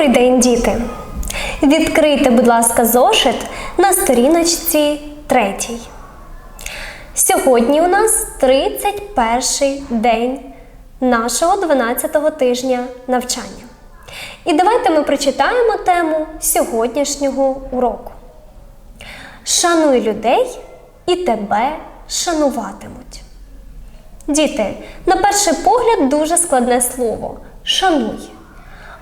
Добрий день, діти! Відкрийте, будь ласка, зошит на сторіночці третій. Сьогодні у нас 31 день нашого 12-го тижня навчання. І давайте ми прочитаємо тему сьогоднішнього уроку. Шануй людей і тебе шануватимуть. Діти, на перший погляд дуже складне слово шануй.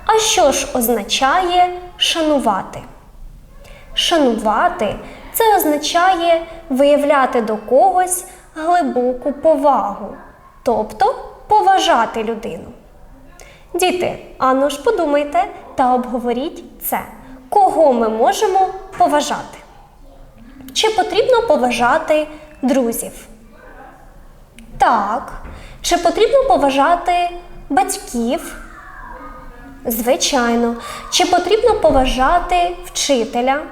А що ж означає шанувати? Шанувати це означає виявляти до когось глибоку повагу, тобто поважати людину. Діти, ану ж подумайте та обговоріть це. Кого ми можемо поважати? Чи потрібно поважати друзів? Так. Чи потрібно поважати батьків? Звичайно. Чи потрібно поважати вчителя?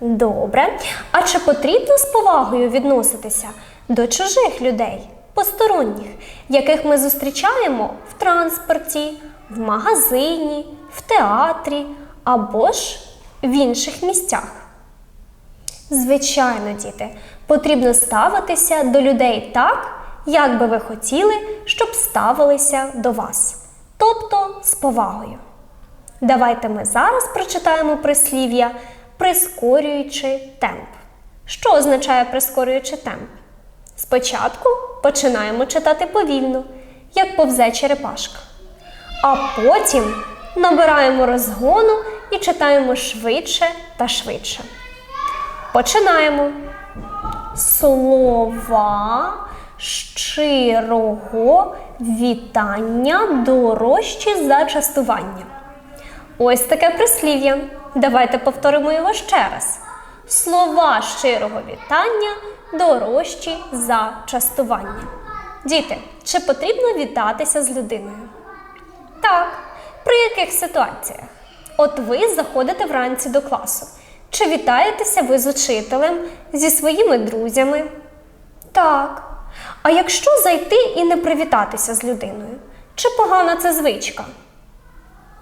Добре. А чи потрібно з повагою відноситися до чужих людей, посторонніх, яких ми зустрічаємо в транспорті, в магазині, в театрі або ж в інших місцях? Звичайно, діти, потрібно ставитися до людей так, як би ви хотіли, щоб ставилися до вас, тобто з повагою. Давайте ми зараз прочитаємо прислів'я, прискорюючи темп. Що означає прискорюючи темп? Спочатку починаємо читати повільно, як повзе черепашка. А потім набираємо розгону і читаємо швидше та швидше. Починаємо. Слова щирого вітання дорожчі за частування. Ось таке прислів'я. Давайте повторимо його ще раз. Слова щирого вітання дорожчі за частування. Діти, чи потрібно вітатися з людиною? Так. При яких ситуаціях? От ви заходите вранці до класу. Чи вітаєтеся ви з учителем, зі своїми друзями? Так. А якщо зайти і не привітатися з людиною? Чи погана це звичка?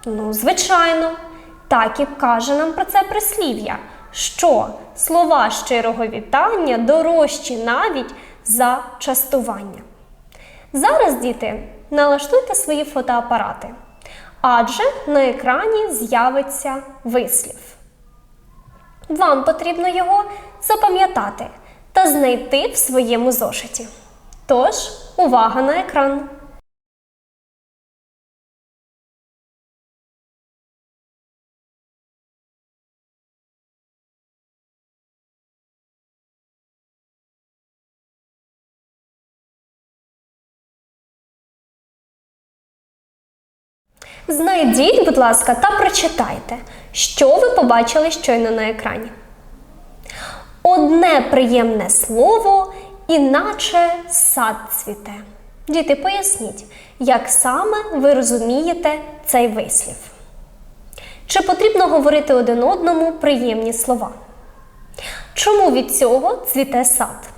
Ну, звичайно, так і каже нам про це прислів'я, що слова щирого вітання дорожчі навіть за частування. Зараз, діти, налаштуйте свої фотоапарати, адже на екрані з'явиться вислів. Вам потрібно його запам'ятати та знайти в своєму зошиті. Тож, увага на екран! Знайдіть, будь ласка, та прочитайте, що ви побачили щойно на екрані. Одне приємне слово, іначе сад цвіте. Діти, поясніть, як саме ви розумієте цей вислів? Чи потрібно говорити один одному приємні слова? Чому від цього цвіте сад?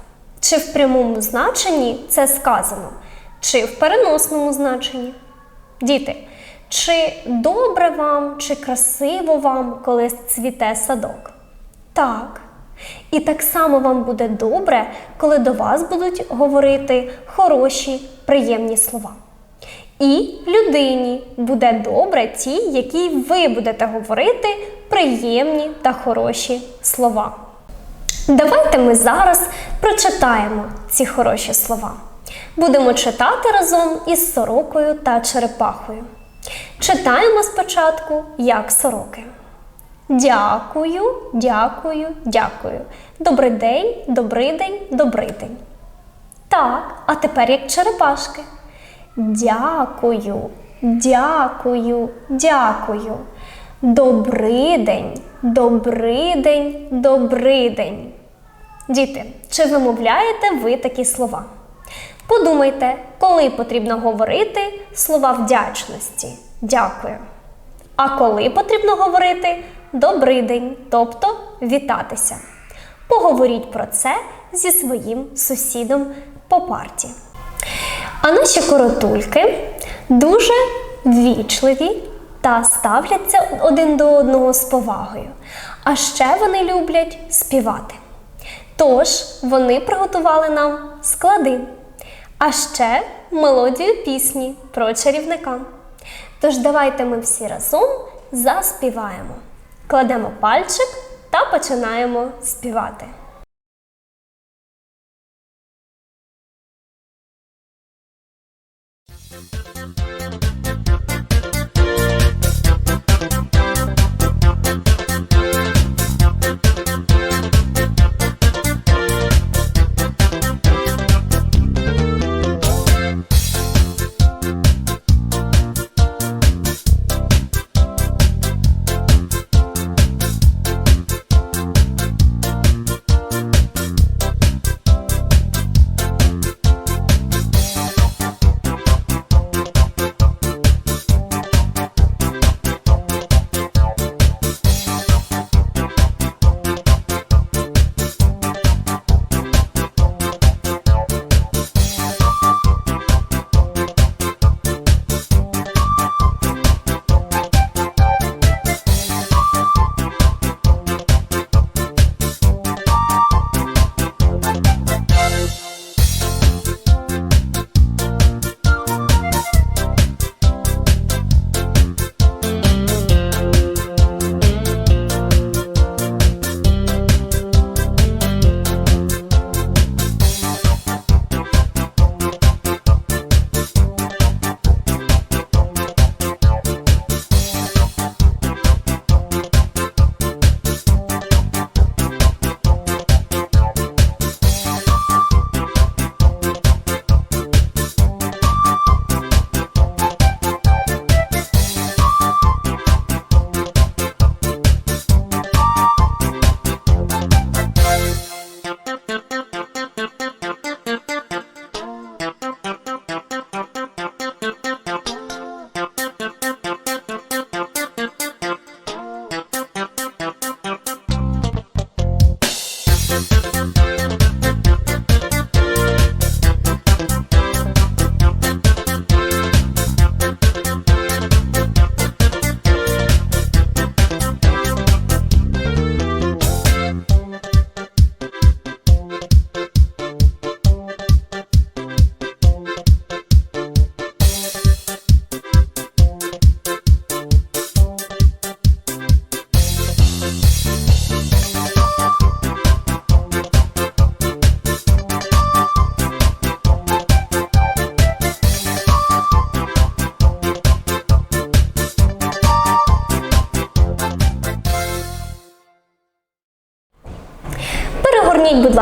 Чи в прямому значенні це сказано, чи в переносному значенні? Діти, чи добре вам, чи красиво вам, коли цвіте садок? Так. І так само вам буде добре, коли до вас будуть говорити хороші, приємні слова. І людині буде добре ті, які ви будете говорити приємні та хороші слова. Давайте ми зараз прочитаємо ці хороші слова. Будемо читати разом із сорокою та черепахою. Читаємо спочатку як сороки. Дякую, дякую, дякую. Добрий день, добрий день, добрий день. Так, а тепер як черепашки. Дякую, дякую, дякую. Добрий день, добрий день, добрий день. Діти, чи вимовляєте ви такі слова? Подумайте, коли потрібно говорити слова вдячності. Дякую. А коли потрібно говорити добрий день, тобто вітатися. Поговоріть про це зі своїм сусідом по парті. А наші коротульки дуже ввічливі та ставляться один до одного з повагою. А ще вони люблять співати. Тож вони приготували нам склади, а ще мелодію пісні про чарівника. Тож давайте ми всі разом заспіваємо. Кладемо пальчик та починаємо співати.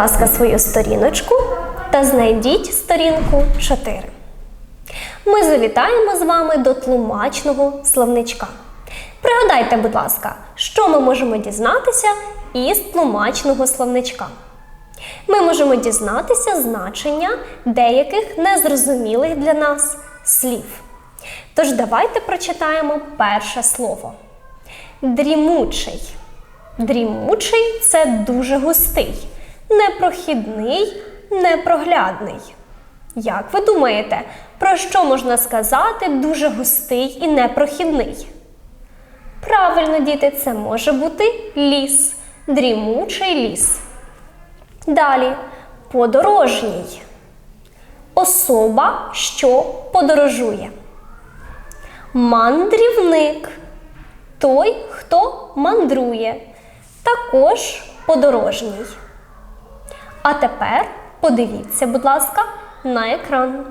Ласка, свою сторіночку та знайдіть сторінку 4. Ми завітаємо з вами до тлумачного словничка. Пригадайте, будь ласка, що ми можемо дізнатися із тлумачного словничка. Ми можемо дізнатися значення деяких незрозумілих для нас слів. Тож давайте прочитаємо перше слово. Дрімучий. Дрімучий це дуже густий, непрохідний, непроглядний. Як ви думаєте, про що можна сказати дуже густий і непрохідний? Правильно, діти, це може бути ліс, дрімучий ліс. Далі подорожній. Особа, що подорожує. Мандрівник той, хто мандрує, також подорожній. А тепер подивіться, будь ласка, на екран.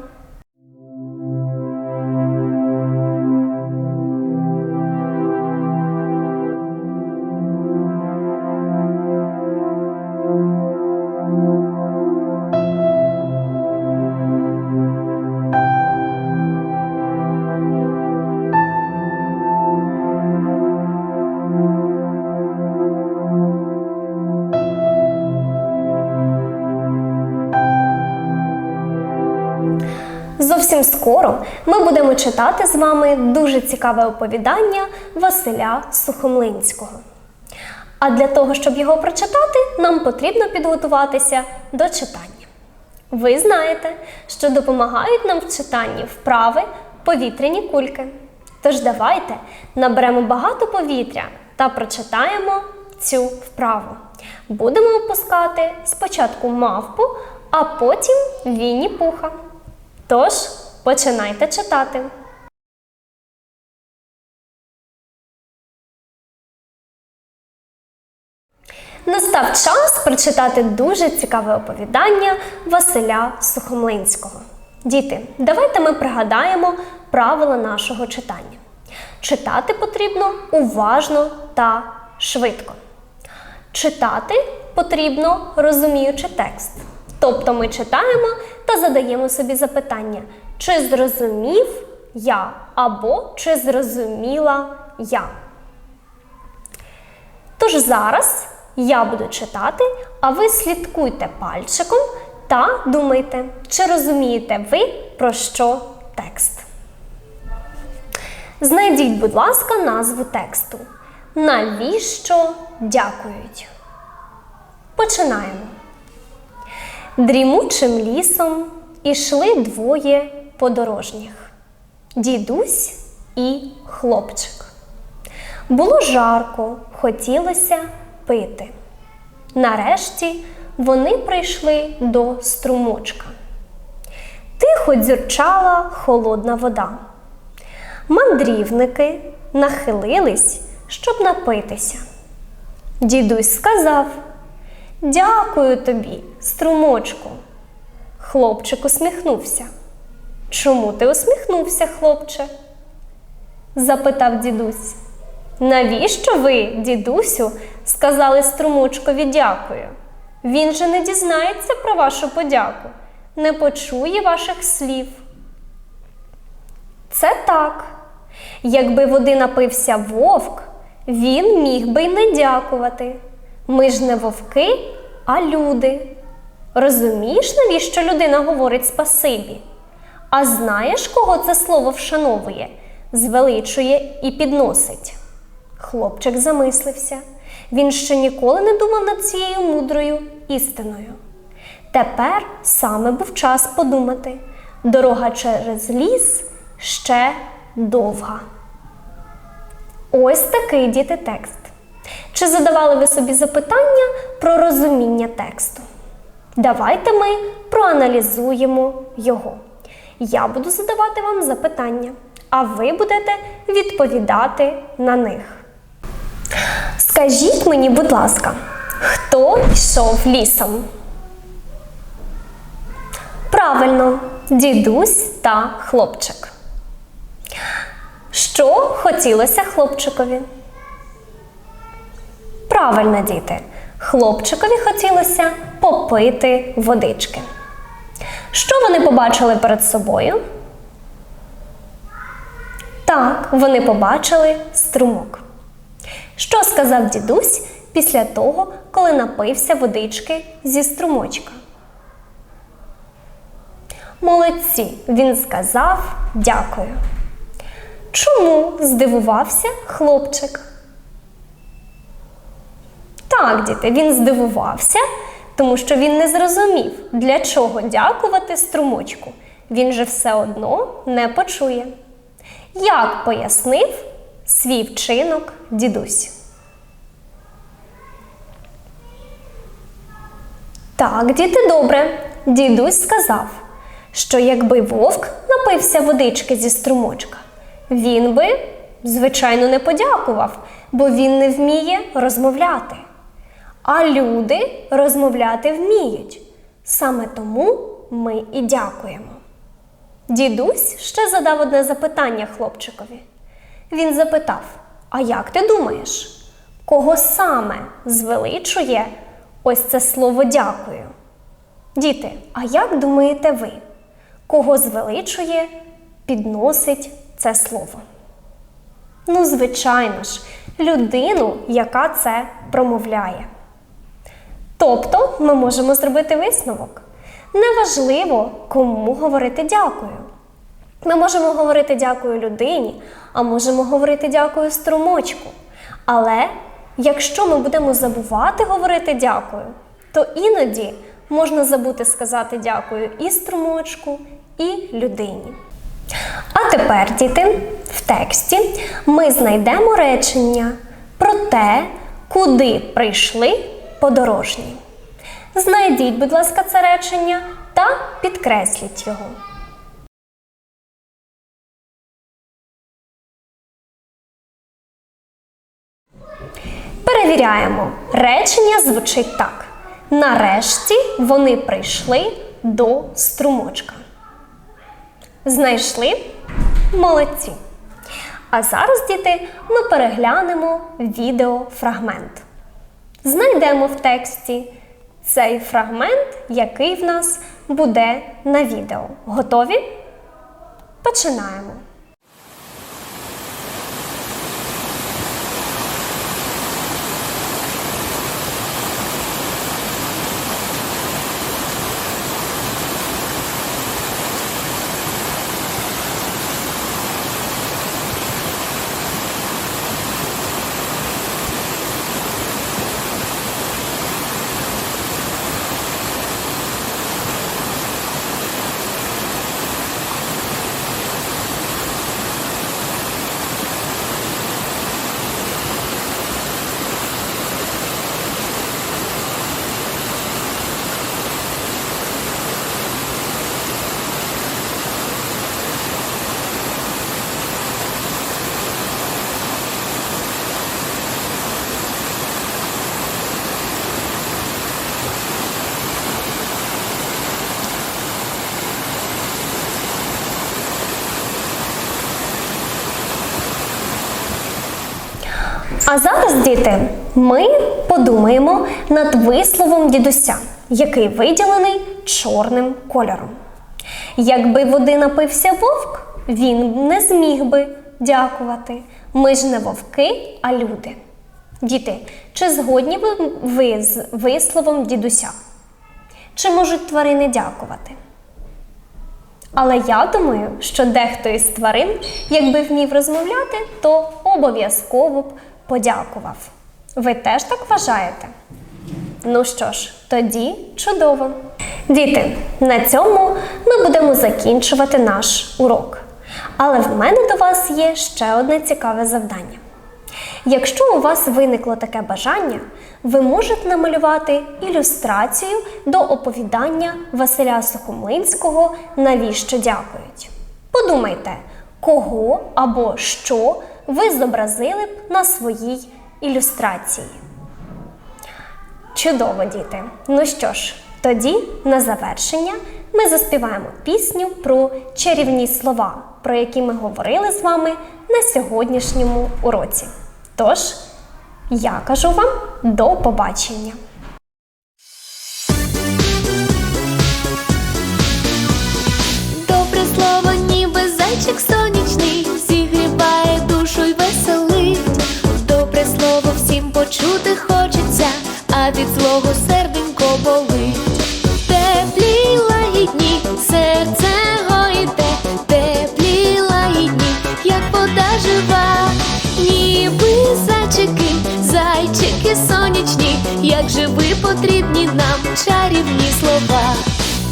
Скоро ми будемо читати з вами дуже цікаве оповідання Василя Сухомлинського. А для того, щоб його прочитати, нам потрібно підготуватися до читання. Ви знаєте, що допомагають нам в читанні вправи повітряні кульки. Тож давайте наберемо багато повітря та прочитаємо цю вправу. Будемо опускати спочатку мавпу, а потім вінні пуха. Тож починайте читати. Настав час прочитати дуже цікаве оповідання Василя Сухомлинського. Діти, давайте ми пригадаємо правила нашого читання. Читати потрібно уважно та швидко. Читати потрібно розуміючи текст. Тобто ми читаємо та задаємо собі запитання, чи зрозумів я або чи зрозуміла я. Тож зараз я буду читати, а ви слідкуйте пальчиком та думайте, чи розумієте ви про що текст. Знайдіть, будь ласка, назву тексту. Навіщо дякують? Починаємо. Дрімучим лісом ішли двоє подорожніх дідусь і хлопчик. Було жарко, хотілося пити. Нарешті вони прийшли до струмочка. Тихо дзюрчала холодна вода. Мандрівники нахилились, щоб напитися. Дідусь сказав: Дякую тобі, струмочку. Хлопчик усміхнувся. Чому ти усміхнувся, хлопче? запитав дідусь. Навіщо ви, дідусю, сказали струмочкові дякую? Він же не дізнається про вашу подяку, не почує ваших слів. Це так. Якби води напився вовк, він міг би й не дякувати. Ми ж не вовки, а люди. Розумієш, навіщо людина говорить спасибі? А знаєш, кого це слово вшановує, звеличує і підносить? Хлопчик замислився. Він ще ніколи не думав над цією мудрою істиною. Тепер саме був час подумати. Дорога через ліс ще довга. Ось такий діти текст. Чи задавали ви собі запитання про розуміння тексту? Давайте ми проаналізуємо його. Я буду задавати вам запитання, а ви будете відповідати на них. Скажіть мені, будь ласка, хто йшов лісом? Правильно, дідусь та хлопчик. Що хотілося хлопчикові? Правильно, діти. Хлопчикові хотілося попити водички. Що вони побачили перед собою? Так, вони побачили струмок. Що сказав дідусь після того, коли напився водички зі струмочка? Молодці, він сказав дякую. Чому здивувався хлопчик? Так, діти, він здивувався, тому що він не зрозумів, для чого дякувати струмочку. Він же все одно не почує. Як пояснив свій вчинок дідусь? Так, діти, добре. Дідусь сказав, що якби вовк напився водички зі струмочка, він би, звичайно, не подякував, бо він не вміє розмовляти. А люди розмовляти вміють. Саме тому ми і дякуємо. Дідусь ще задав одне запитання хлопчикові. Він запитав: А як ти думаєш, кого саме звеличує ось це слово дякую? Діти, а як думаєте ви, кого звеличує, підносить це слово? Ну, звичайно ж, людину, яка це промовляє. Тобто ми можемо зробити висновок. Неважливо, кому говорити дякую. Ми можемо говорити дякую людині, а можемо говорити дякую струмочку. Але якщо ми будемо забувати говорити дякую, то іноді можна забути сказати дякую і струмочку, і людині. А тепер, діти, в тексті ми знайдемо речення про те, куди прийшли подорожні. Знайдіть, будь ласка, це речення та підкресліть його. Перевіряємо. Речення звучить так. Нарешті вони прийшли до струмочка. Знайшли? Молодці. А зараз, діти, ми переглянемо відеофрагмент. Знайдемо в тексті цей фрагмент, який в нас буде на відео. Готові? Починаємо. А зараз, діти, ми подумаємо над висловом дідуся, який виділений чорним кольором. Якби води напився вовк, він не зміг би дякувати. Ми ж не вовки, а люди. Діти, чи згодні ви, з висловом дідуся? Чи можуть тварини дякувати? Але я думаю, що дехто із тварин, якби вмів розмовляти, то обов'язково б подякував. Ви теж так вважаєте? Ну що ж, тоді чудово. Діти, на цьому ми будемо закінчувати наш урок. Але в мене до вас є ще одне цікаве завдання. Якщо у вас виникло таке бажання, ви можете намалювати ілюстрацію до оповідання Василя Сухомлинського Навіщо дякують. Подумайте, кого або що ви зобразили б на своїй ілюстрації. Чудово, діти! Ну що ж, тоді на завершення ми заспіваємо пісню про чарівні слова, про які ми говорили з вами на сьогоднішньому уроці. Тож, я кажу вам до побачення! Добре слово, ніби зайчик сонячний, почути хочеться, а від злого серденько болить. Теплі лагідні, серце гойде, теплі лагідні, як вода жива, ніби зайчики, зайчики сонячні, як живи потрібні нам чарівні слова.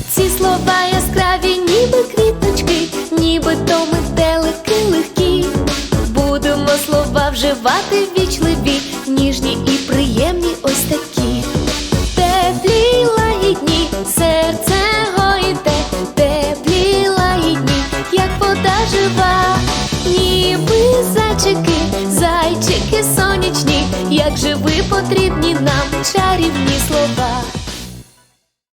Ці слова яскраві, ніби квіточки, ніби то метелики легкі. Будемо слова вживати зайчики же як живи потрібні нам чарівні слова.